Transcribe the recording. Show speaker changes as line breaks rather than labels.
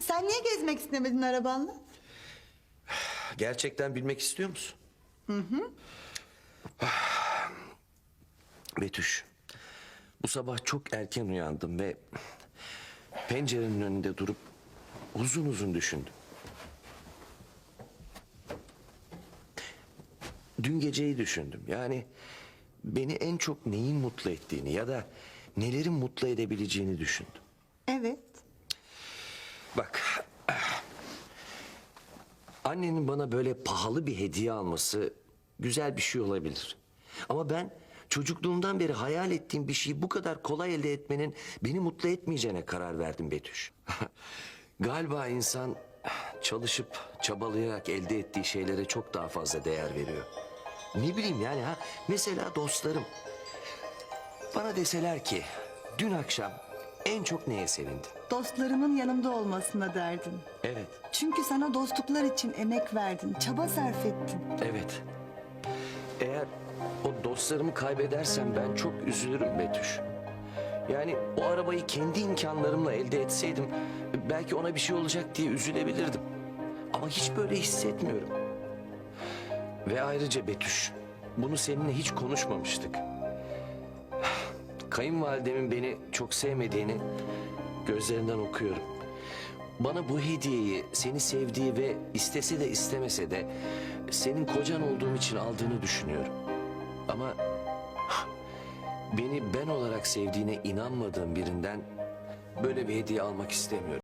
Sen niye gezmek istemedin arabanla?
Gerçekten bilmek istiyor musun? Hı hı. Betüş, bu sabah çok erken uyandım ve pencerenin önünde durup uzun uzun düşündüm. Dün geceyi düşündüm. Yani beni en çok neyin mutlu ettiğini ya da nelerin mutlu edebileceğini düşündüm.
Evet.
Bak. Annenin bana böyle pahalı bir hediye alması güzel bir şey olabilir. Ama ben çocukluğumdan beri hayal ettiğim bir şeyi bu kadar kolay elde etmenin beni mutlu etmeyeceğine karar verdim Betüş. Galiba insan çalışıp çabalayarak elde ettiği şeylere çok daha fazla değer veriyor. Ne bileyim yani ha mesela dostlarım. Bana deseler ki dün akşam en çok neye sevindin?
Dostlarımın yanımda olmasına derdin.
Evet.
Çünkü sana dostluklar için emek verdin, çaba sarf ettin.
Evet. Eğer o dostlarımı kaybedersem ben çok üzülürüm Betüş. Yani o arabayı kendi imkanlarımla elde etseydim belki ona bir şey olacak diye üzülebilirdim. Ama hiç böyle hissetmiyorum. Ve ayrıca Betüş, bunu seninle hiç konuşmamıştık. Kayınvalidemin beni çok sevmediğini gözlerinden okuyorum. Bana bu hediyeyi seni sevdiği ve istese de istemese de senin kocan olduğum için aldığını düşünüyorum. Ama beni ben olarak sevdiğine inanmadığım birinden böyle bir hediye almak istemiyorum.